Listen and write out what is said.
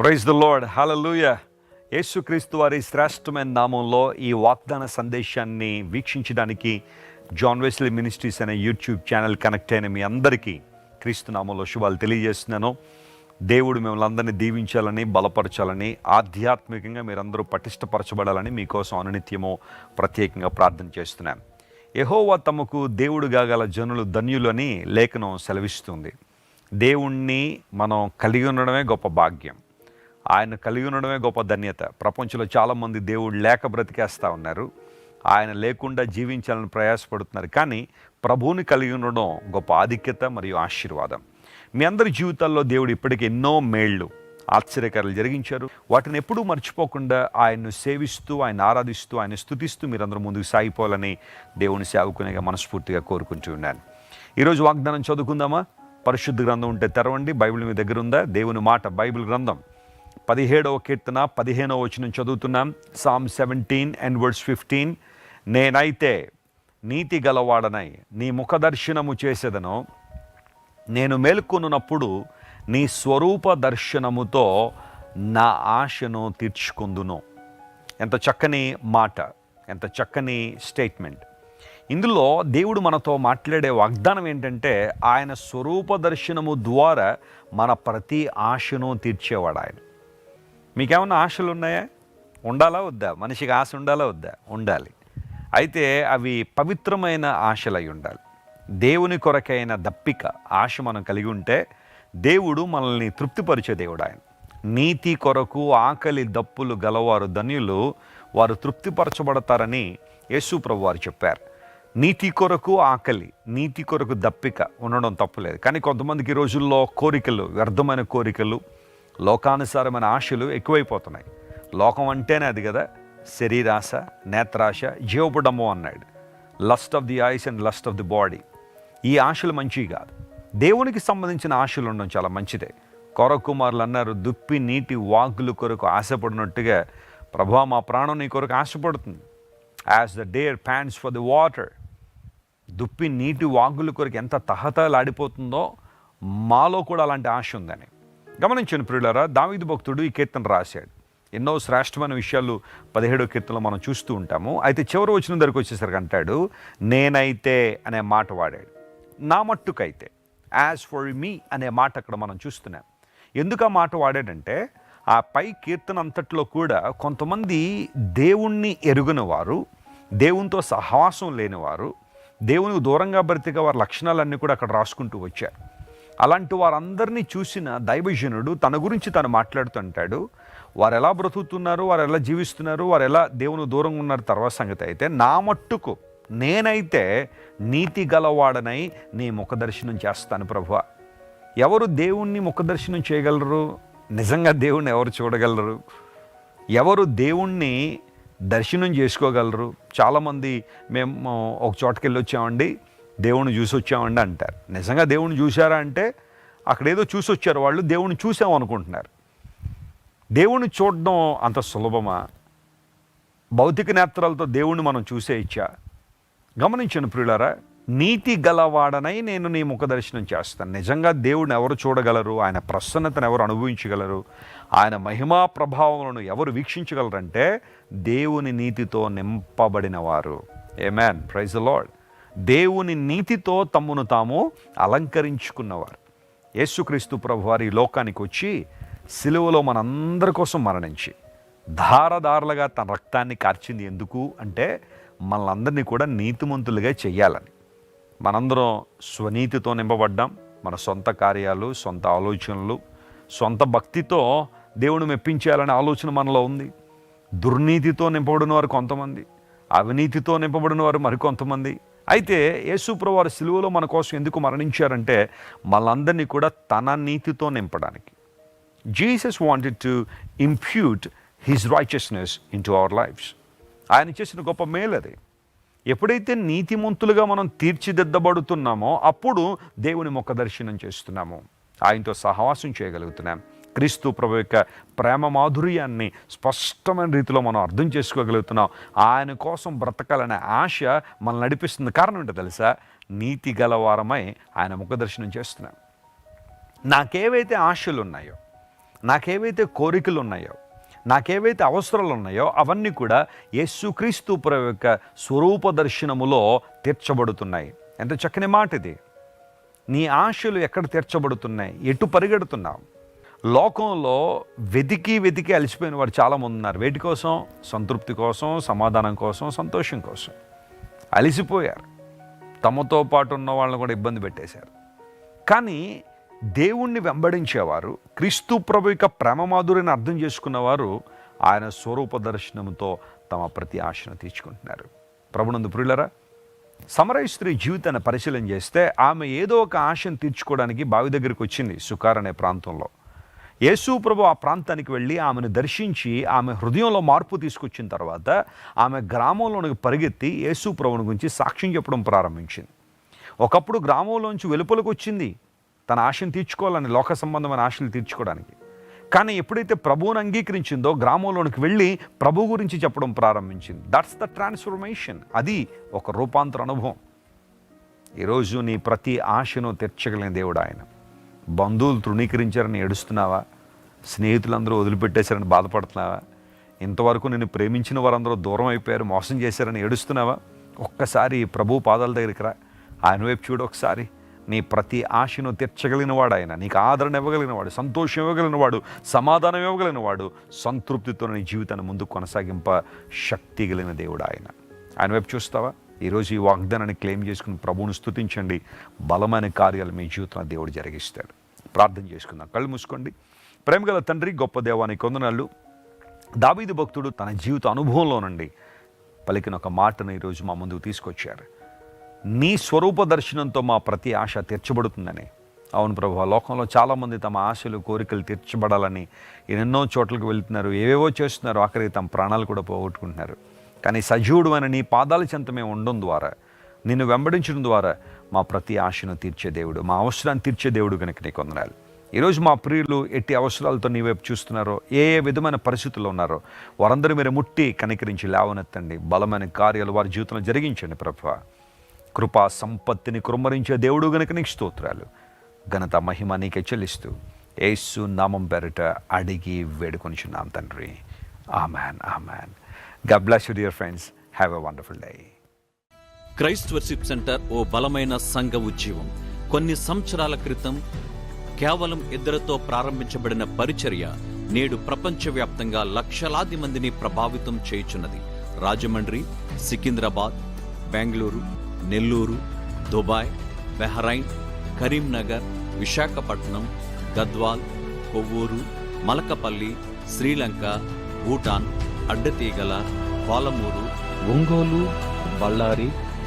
Praise the lord హలలుయ యేసుక్రీస్తు వారి శ్రేష్టమైన నామంలో ఈ వాగ్దాన సందేశాన్ని వీక్షించడానికి జాన్ వెస్లీ మినిస్ట్రీస్ అనే యూట్యూబ్ ఛానల్ కనెక్ట్ అయిన మీ అందరికీ క్రీస్తు నామంలో శుభాలు తెలియజేస్తున్నాను. దేవుడు మిమ్మల్ని అందరినీ దీవించాలని బలపరచాలని ఆధ్యాత్మికంగా మీరందరూ పటిష్టపరచబడాలని మీకోసం అనునిత్యము ప్రత్యేకంగా ప్రార్థన చేస్తున్నాను ఎహోవా తమకు దేవుడుగా గల జనులు ధన్యులని లేఖనం సెలవిస్తుంది. దేవుణ్ణి మనం కలిగి ఉండడమే గొప్ప భాగ్యం. ఆయన కలిగి ఉండడమే గొప్ప ధన్యత. ప్రపంచంలో చాలామంది దేవుడు లేక బ్రతికేస్తూ ఉన్నారు. ఆయన లేకుండా జీవించాలని ప్రయాసపడుతున్నారు. కానీ ప్రభువుని కలిగి ఉండడం గొప్ప ఆధిక్యత మరియు ఆశీర్వాదం. మీ అందరి జీవితాల్లో దేవుడు ఇప్పటికీ ఎన్నో మేళ్ళు ఆశ్చర్యకారాలు జరిగించారు. వాటిని ఎప్పుడూ మర్చిపోకుండా ఆయన్ను సేవిస్తూ ఆయన ఆరాధిస్తూ ఆయన స్థుతిస్తూ మీరందరూ ముందుకు సాగిపోవాలని దేవుని సేవకునేగా మనస్ఫూర్తిగా కోరుకుంటూ ఉన్నాను. ఈరోజు వాగ్దానం చదువుకుందామా? పరిశుద్ధ గ్రంథం ఉంటే తెరవండి. బైబిల్ మీ దగ్గర ఉందా? దేవుని మాట బైబిల్ గ్రంథం. పదిహేడవ కీర్తన పదిహేనవ వచనం చదువుతున్నాం. Psalm seventeen and words fifteen నేనైతే నీతి గలవాడనై నీ ముఖదర్శనము చేసేదను. నేను మేల్కొనున్నప్పుడు నీ స్వరూప దర్శనముతో నా ఆశను తీర్చుకుందును. ఎంత చక్కని మాట ఎంత చక్కని స్టేట్మెంట్. ఇందులో దేవుడు మనతో మాట్లాడే వాగ్దానం ఏంటంటే ఆయన స్వరూప దర్శనము ద్వారా మన ప్రతి ఆశను తీర్చేవాడు ఆయన మీకేమన్నా ఆశలు ఉన్నాయా? ఉండాలా వద్దా? మనిషికి ఆశ ఉండాలా వద్దా? ఉండాలి. అయితే అవి పవిత్రమైన ఆశలై ఉండాలి. దేవుని కొరకైన దప్పిక ఆశ మనం కలిగి ఉంటే దేవుడు మనల్ని తృప్తిపరిచే దేవుడు ఆయన. నీతి కొరకు ఆకలి దప్పులు గలవారు ధన్యులు వారు తృప్తిపరచబడతారని యేసు ప్రభు వారు చెప్పారు. నీతి కొరకు ఆకలి నీతి కొరకు దప్పిక ఉండడం తప్పులేదు. కానీ కొంతమందికి రోజుల్లో కోరికలు వ్యర్థమైన కోరికలు లోకానుసారమైన ఆశలు ఎక్కువైపోతున్నాయి. లోకం అంటేనే అది కదా? శరీరాశ నేత్రాశ జీవపుడము అన్నాడు. Lust of the eyes and lust of the body ఈ ఆశలు మంచివి కాదు. దేవునికి సంబంధించిన ఆశలు ఉండడం చాలా మంచిదే. కొరకుమారులు అన్నారు దుప్పి నీటి వాగులు కొరకు ఆశపడినట్టుగా ప్రభా మా ప్రాణం నీ కొరకు ఆశపడుతుంది. As the deer pants for the water దుప్పి నీటి వాగుల కొరకు ఎంత తహతలాడిపోతుందో మాలో కూడా అలాంటి ఆశ ఉందని. గమనించిన ప్రియులరా దావిద భక్తుడు ఈ కీర్తన రాశాడు. ఎన్నో శ్రేష్టమైన విషయాలు పదిహేడో కీర్తనలో మనం చూస్తూ ఉంటాము. అయితే చివరి వచ్చిన దగ్గరకు వచ్చేసరికి అంటాడు నేనైతే అనే మాట వాడాడు. నా మట్టుకైతే యాజ్ ఫర్ మీ అనే మాట అక్కడ మనం చూస్తున్నాం. ఎందుకు ఆ మాట వాడాడంటే ఆ పై కీర్తన అంతట్లో కూడా కొంతమంది దేవుణ్ణి ఎరుగని వారు దేవునితో సహవాసం లేనివారు దేవునికి దూరంగా బ్రతిక వారి లక్షణాలన్నీ కూడా అక్కడ రాసుకుంటూ వచ్చారు. అలాంటి వారందరినీ చూసిన దైవజనుడు తన గురించి తను మాట్లాడుతుంటాడు. వారు ఎలా బ్రతుకుతున్నారు వారు ఎలా జీవిస్తున్నారు వారు ఎలా దేవుని దూరంగా ఉన్నారు తర్వాత సంగతి అయితే నా మట్టుకు నేనైతే నీతి గలవాడనై నీ ముఖదర్శనం చేస్తాను ప్రభు ఎవరు దేవుణ్ణి ముఖదర్శనం చేయగలరు? నిజంగా దేవుణ్ణి ఎవరు చూడగలరు? ఎవరు దేవుణ్ణి దర్శనం చేసుకోగలరు? చాలామంది మేము ఒక చోటకి వెళ్ళి వచ్చామండి. దేవుణ్ణి చూసి వచ్చామండి అంటారు. నిజంగా దేవుణ్ణి చూశారా అంటే అక్కడ ఏదో చూసి వచ్చారు వాళ్ళు దేవుణ్ణి చూసాం అనుకుంటున్నారు. దేవుణ్ణి చూడడం అంత సులభమా? భౌతిక నేత్రాలతో దేవుణ్ణి మనం చూసే ఇచ్చా? గమనించండి ప్రియులరా నీతి గలవాడనై నేను నీ ముఖ దర్శనం చేస్తాను. నిజంగా దేవుడిని ఎవరు చూడగలరు? ఆయన ప్రసన్నతను ఎవరు అనుభవించగలరు? ఆయన మహిమా ప్రభావములను ఎవరు వీక్షించగలరంటే దేవుని నీతితో నింపబడిన వారు ఏ మ్యాన్ ప్రైజ్ లార్డ్ దేవుని నీతితో తమ్మును తాము అలంకరించుకున్నవారు. యేసుక్రీస్తు ప్రభు వారి లోకానికి వచ్చి సిలువలో మనందరి కోసం మరణించి ధారధారలుగా తన రక్తాన్ని కార్చింది ఎందుకు అంటే మనలందరినీ కూడా నీతిమంతులుగా చేయాలని మనందరం స్వనీతితో నింపబడ్డాం. మన సొంత కార్యాలు సొంత ఆలోచనలు సొంత భక్తితో దేవుని మెప్పించాలనే ఆలోచన మనలో ఉంది. దుర్నీతితో నింపబడిన వారు కొంతమంది అవినీతితో నింపబడిన వారు మరికొంతమంది అయితే యేసుప్రభు వారు సిలువలో మన కోసం ఎందుకు మరణించారంటే మనందరినీ కూడా తన నీతితో నింపడానికి. Jesus wanted to impute his righteousness into our lives ఆయన చేసిన గొప్ప మేలు అది. ఎప్పుడైతే నీతిమంతులుగా మనం తీర్చిదిద్దబడుతున్నామో అప్పుడు దేవుని ముఖ దర్శనం చేస్తున్నాము. ఆయనతో సహవాసం చేయగలుగుతున్నాం. క్రీస్తు ప్రభు యొక్క ప్రేమ మాధుర్యాన్ని స్పష్టమైన రీతిలో మనం అర్థం చేసుకోగలుగుతున్నాం. ఆయన కోసం బ్రతకాలనే ఆశ మనల్ని నడిపిస్తుంది. కారణం ఏంటో తెలుసా? నీతి గలవారమై ఆయన ముఖ దర్శనం చేస్తున్నాం నాకేవైతే ఆశలు ఉన్నాయో నాకేవైతే కోరికలు ఉన్నాయో నాకేవైతే అవసరాలు ఉన్నాయో అవన్నీ కూడా యేసుక్రీస్తు ప్రభు యొక్క స్వరూప దర్శనములో తీర్చబడుతున్నాయి. ఎంత చక్కని మాట ఇది నీ ఆశలు ఎక్కడ తీర్చబడుతున్నాయి? ఎటు పరిగెడుతున్నావు? లోకంలో వెతికి వెతికి అలసిపోయిన వాడు చాలామంది ఉన్నారు. వేటి కోసం? సంతృప్తి కోసం సమాధానం కోసం సంతోషం కోసం. అలసిపోయారు. తమతో పాటు ఉన్న వాళ్ళని కూడా ఇబ్బంది పెట్టేశారు. కానీ దేవుణ్ణి వెంబడించేవారు క్రీస్తు ప్రభు యొక్క ప్రేమ మాధుర్యని అర్థం చేసుకున్నవారు ఆయన స్వరూప దర్శనంతో తమ ప్రతి ఆశను తీర్చుకుంటున్నారు. ప్రభునందు ప్రియులరా సమరయ స్త్రీ జీవితాన్ని పరిశీలన చేస్తే ఆమె ఏదో ఒక ఆశను తీర్చుకోవడానికి బావి దగ్గరికి వచ్చింది సుకార్ అనే ప్రాంతంలో. యేసు ప్రభు ఆ ప్రాంతానికి వెళ్ళి ఆమెను దర్శించి ఆమె హృదయంలో మార్పు తీసుకొచ్చిన తర్వాత ఆమె గ్రామంలోనికి పరిగెత్తి యేసు ప్రభుని గురించి సాక్ష్యం చెప్పడం ప్రారంభించింది. ఒకప్పుడు గ్రామంలోంచి వెలుపలకు వచ్చింది. తన ఆశను తీర్చుకోవాలని లోక సంబంధమైన ఆశలు తీర్చుకోవడానికి. కానీ ఎప్పుడైతే ప్రభువును అంగీకరించిందో గ్రామంలోనికి వెళ్ళి ప్రభు గురించి చెప్పడం ప్రారంభించింది. దట్స్ ద ట్రాన్స్ఫర్మేషన్ అది ఒక రూపాంతర అనుభవం. ఈరోజు నీ ప్రతి ఆశను తీర్చగలిగిన దేవుడు ఆయన. బంధువులు తృణీకరించారని ఏడుస్తున్నావా? స్నేహితులందరూ వదిలిపెట్టేశారని బాధపడుతున్నావా? ఇంతవరకు నేను ప్రేమించిన వారందరూ దూరం అయిపోయారు మోసం చేశారని ఏడుస్తున్నావా? ఒక్కసారి ప్రభు పాదాల దగ్గరికి రా. ఆయన వైపు చూడు ఒకసారి. నీ ప్రతి ఆశను తీర్చగలిగిన వాడు ఆయన నీకు ఆదరణ ఇవ్వగలిగినవాడు సంతోషం ఇవ్వగలిగినవాడు సమాధానం ఇవ్వగలిగినవాడు సంతృప్తితో నీ జీవితాన్ని ముందుకు కొనసాగింప శక్తి కలిగిన దేవుడు ఆయన ఆయన వైపు చూస్తావా? ఈరోజు ఈ వాగ్దానాన్ని క్లెయిమ్ చేసుకుని ప్రభువును స్తుతించండి. బలమైన కార్యాలు మీ జీవితంలో దేవుడు జరిగిస్తాడు. ప్రార్థన చేసుకుందాం. కళ్ళు మూసుకోండి. ప్రేమగల తండ్రి గొప్ప దేవానికి కొందనాళ్ళు దావీదు భక్తుడు తన జీవిత అనుభవంలో నుండి పలికిన ఒక మాటను ఈరోజు మా ముందుకు తీసుకొచ్చారు. నీ స్వరూప దర్శనంతో మా ప్రతి ఆశ తీర్చబడుతుందని. అవును ప్రభు లోకంలో చాలామంది తమ ఆశలు కోరికలు తీర్చబడాలని ఎన్నెన్నో చోట్లకు వెళ్తున్నారు. ఏవేవో చేస్తున్నారు. ఆఖరికి తమ ప్రాణాలు కూడా పోగొట్టుకుంటున్నారు. కానీ సజీవుడు అని నీ పాదాల చెంత మేము ఉండడం ద్వారా నిన్ను వెంబడించడం ద్వారా మా ప్రతి ఆశను తీర్చే దేవుడు మా అవసరాన్ని తీర్చే దేవుడు కనుక నీకు వందనాలు. ఈరోజు మా ప్రియులు ఎట్టి అవసరాలతో నీ వైపు చూస్తున్నారో ఏ ఏ విధమైన పరిస్థితుల్లో ఉన్నారో వారందరూ మీరు ముట్టి కనికరించి లేవనెత్తండి. బలమైన కార్యాలు వారి జీవితంలో జరిగించండి ప్రభు కృపా సంపత్తిని కుమ్మరించే దేవుడు గనుక నీకు స్తోత్రాలు. ఘనత మహిమ నీకే చెల్లిస్తూ ఏసు నామం పెరట అడిగి వేడుకొనిచున్నాం తండ్రి. Amen amen. ఆ man you dear friends have a wonderful day Christ worship centre ఓ బలమైన సంఘ ఉద్యమం కొన్ని సంవత్సరాల క్రితం కేవలం ఇద్దరితో ప్రారంభించబడిన పరిచర్య నేడు ప్రపంచవ్యాప్తంగా లక్షలాది మందిని ప్రభావితం చేయుచున్నది. రాజమండ్రి సికింద్రాబాద్ బెంగళూరు నెల్లూరు దుబాయ్ బెహరైన్ కరీంనగర్ విశాఖపట్నం గద్వాల్ కొవ్వూరు మలకపల్లి శ్రీలంక భూటాన్ అడ్డతీగల పాలమూరు ఒంగోలు బళ్ళారి